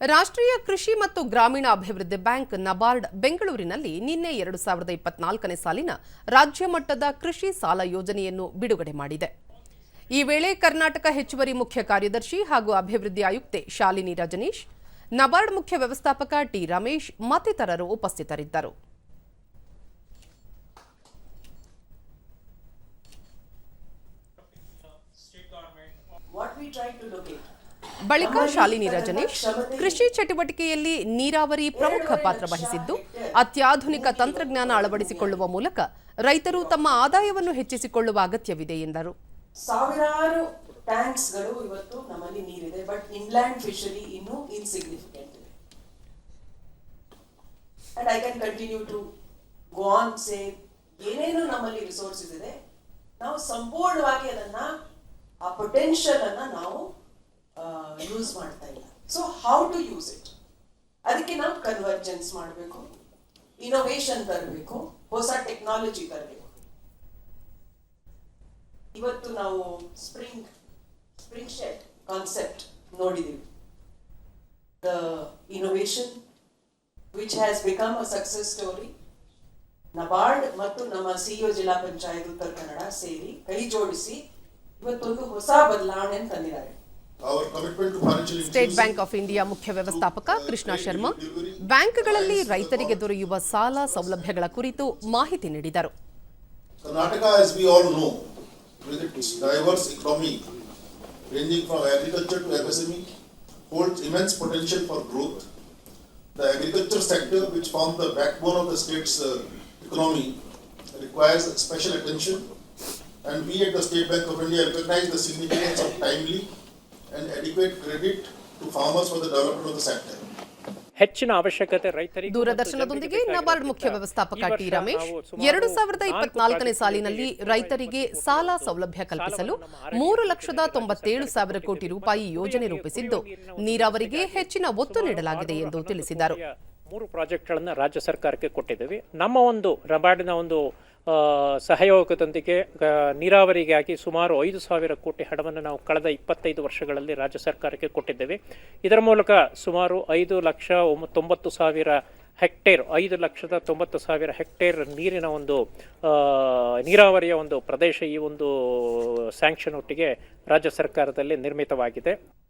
ರಾಷ್ಟ್ರೀಯ ಕೃಷಿ ಮತ್ತು ಗ್ರಾಮೀಣ ಅಭಿವೃದ್ಧಿ ಬ್ಯಾಂಕ್ ನಬಾರ್ಡ್ ಬೆಂಗಳೂರಿನಲ್ಲಿ ನಿನ್ನೆ ಎರಡು ಸಾವಿರದ ಇಪ್ಪತ್ನಾಲ್ಕನೇ ಸಾಲಿನ ರಾಜ್ಯ ಮಟ್ಟದ ಕೃಷಿ ಸಾಲ ಯೋಜನೆಯನ್ನು ಬಿಡುಗಡೆ ಮಾಡಿದೆ ಈ ವೇಳೆ ಕರ್ನಾಟಕ ಹೆಚ್ಚುವರಿ ಮುಖ್ಯ ಕಾರ್ಯದರ್ಶಿ ಹಾಗೂ ಅಭಿವೃದ್ಧಿ ಆಯುಕ್ತೆ ಶಾಲಿನಿ ರಜನೀಶ್, ನಬಾರ್ಡ್ ಮುಖ್ಯ ವ್ಯವಸ್ಥಾಪಕ ಟಿ ರಮೇಶ್ ಮತ್ತಿತರರು ಉಪಸ್ಥಿತರಿದ್ದರು what we try to locate. ಬಳಿಕ ಶಾಲಿನಿ ರಜನೀಶ್, ಕೃಷಿ ಚಟುವಟಿಕೆಯಲ್ಲಿ ನೀರಾವರಿ ಪ್ರಮುಖ ಪಾತ್ರ ವಹಿಸಿದ್ದು, ಅತ್ಯಾಧುನಿಕ ತಂತ್ರಜ್ಞಾನ ಅಳವಡಿಸಿಕೊಳ್ಳುವ ಮೂಲಕ ರೈತರು ತಮ್ಮ ಆದಾಯವನ್ನು ಹೆಚ್ಚಿಸಿಕೊಳ್ಳುವ ಅಗತ್ಯವಿದೆ ಎಂದರು. ಸಾವಿರಾರು ಟ್ಯಾಂಕ್ಸ್ಗಳು ಇವತ್ತು ನಮ್ಮಲ್ಲಿ ನೀರಿದೆ, ಬಟ್ ಇನ್ಲ್ಯಾಂಡ್ ಫಿಶರಿ ಇನ್ನೂ ಇನ್ಸಿಗ್ನಿಫಿಕೆಂಟ್ ಇದೆ. And I can continue to go on say ಏನೇನು ನಮ್ಮಲ್ಲಿ ರಿಸೋರ್ಸಸ್ ಇದೆ, ನಾವು ಸಂಪೂರ್ಣವಾಗಿ ಅದನ್ನ, ಆ ಪೊಟೆನ್ಷಿಯಲ್ ಅನ್ನ ನಾವು ಯೂಸ್ ಮಾಡ್ತಾ ಇಲ್ಲ. So how to use it ಅದಕ್ಕೆ ನಾವು ಕನ್ವರ್ಜೆನ್ಸ್ ಮಾಡಬೇಕು. ಇನೋವೇಷನ್ ತರಬೇಕು. ಹೊಸ ಟೆಕ್ನಾಲಜಿ ತರಬೇಕು. ಇವತ್ತು ನಾವು ಸ್ಪ್ರಿಂಗ್ ಸ್ಪ್ರಿಂಗ್ ಶೆಟ್ ಕಾನ್ಸೆಪ್ಟ್ ನೋಡಿದೀವಿ. The innovation which has become a success story NABARD ಮತ್ತು ನಮ್ಮ ಸಿಇಒ ಜಿಲ್ಲಾ ಪಂಚಾಯತ್ ಉತ್ತರ ಕನ್ನಡ ಸೇರಿ ಕೈ ಜೋಡಿಸಿ ಇವತ್ತೊಂದು ಹೊಸ ಬದಲಾವಣೆ ತಂದಿದ್ದಾರೆ. ಸ್ಟೇಟ್ ಬ್ಯಾಂಕ್ ಆಫ್ ಇಂಡಿಯಾ ಮುಖ್ಯ ವ್ಯವಸ್ಥಾಪಕ ಕೃಷ್ಣ ಶರ್ಮಾ ಬ್ಯಾಂಕ್ಗಳಲ್ಲಿ ರೈತರಿಗೆ ದೊರೆಯುವ ಸಾಲ ಸೌಲಭ್ಯಗಳ ಕುರಿತು ಮಾಹಿತಿ ನೀಡಿದರು. Karnataka as we all know with its diverse economy ranging from agriculture to special and we and adequate credit to farmers for the development of the sector. ಹೆಚ್ಚಿನ ಅವಶ್ಯಕತೆ ರೈತರಿಗೆ ದೂರದರ್ಶನದೊಂದಿಗೆ ನಬಾರ್ಡ್ ಮುಖ್ಯ ವ್ಯವಸ್ಥಾಪಕ ಟಿ ರಮೇಶ್. ಎರಡು ಸಾವಿರದ ಇಪ್ಪತ್ನಾಲ್ಕನೇ ಸಾಲಿನಲ್ಲಿ ರೈತರಿಗೆ ಸಾಲ ಸೌಲಭ್ಯ ಕಲ್ಪಿಸಲು ಮೂರು ಲಕ್ಷದ ತೊಂಬತ್ತೇಳು ಸಾವಿರ ಕೋಟಿ ರೂಪಾಯಿ ಯೋಜನೆ ರೂಪಿಸಿದ್ದು. ನೀರಾವರಿಗೆ ಹೆಚ್ಚಿನ ಒತ್ತು ನೀಡಲಾಗಿದೆ ಎಂದು ತಿಳಿಸಿದರು. ಮೂರು ಪ್ರಾಜೆಕ್ಟ್ಗಳನ್ನು ರಾಜ್ಯ ಸರ್ಕಾರಕ್ಕೆ ಕೊಟ್ಟಿದ್ದೀವಿ. ನಮ್ಮ ಒಂದು ರಬಾರ್ಡಿನ ಒಂದು ಸಹಯೋಗದೊಂದಿಗೆ ನೀರಾವರಿಗೆ ನೀರಾವರಿಗಾಗಿ ಸುಮಾರು ಐದು ಸಾವಿರ ಕೋಟಿ ಹಣವನ್ನು ನಾವು ಕಳೆದ ಇಪ್ಪತ್ತೈದು ವರ್ಷಗಳಲ್ಲಿ ರಾಜ್ಯ ಸರ್ಕಾರಕ್ಕೆ ಕೊಟ್ಟಿದ್ದೇವೆ. ಇದರ ಮೂಲಕ ಸುಮಾರು ಐದು ಲಕ್ಷ ತೊಂಬತ್ತು ಸಾವಿರ ಹೆಕ್ಟೇರ್, ಐದು ಲಕ್ಷದ ತೊಂಬತ್ತು ಸಾವಿರ ಹೆಕ್ಟೇರ್ ನೀರಿನ ಒಂದು ನೀರಾವರಿಯ ಒಂದು ಪ್ರದೇಶ ಈ ಒಂದು ಸ್ಯಾಂಕ್ಷನ್ ಒಟ್ಟಿಗೆ ರಾಜ್ಯ ಸರ್ಕಾರದಲ್ಲಿ ನಿರ್ಮಿತವಾಗಿದೆ.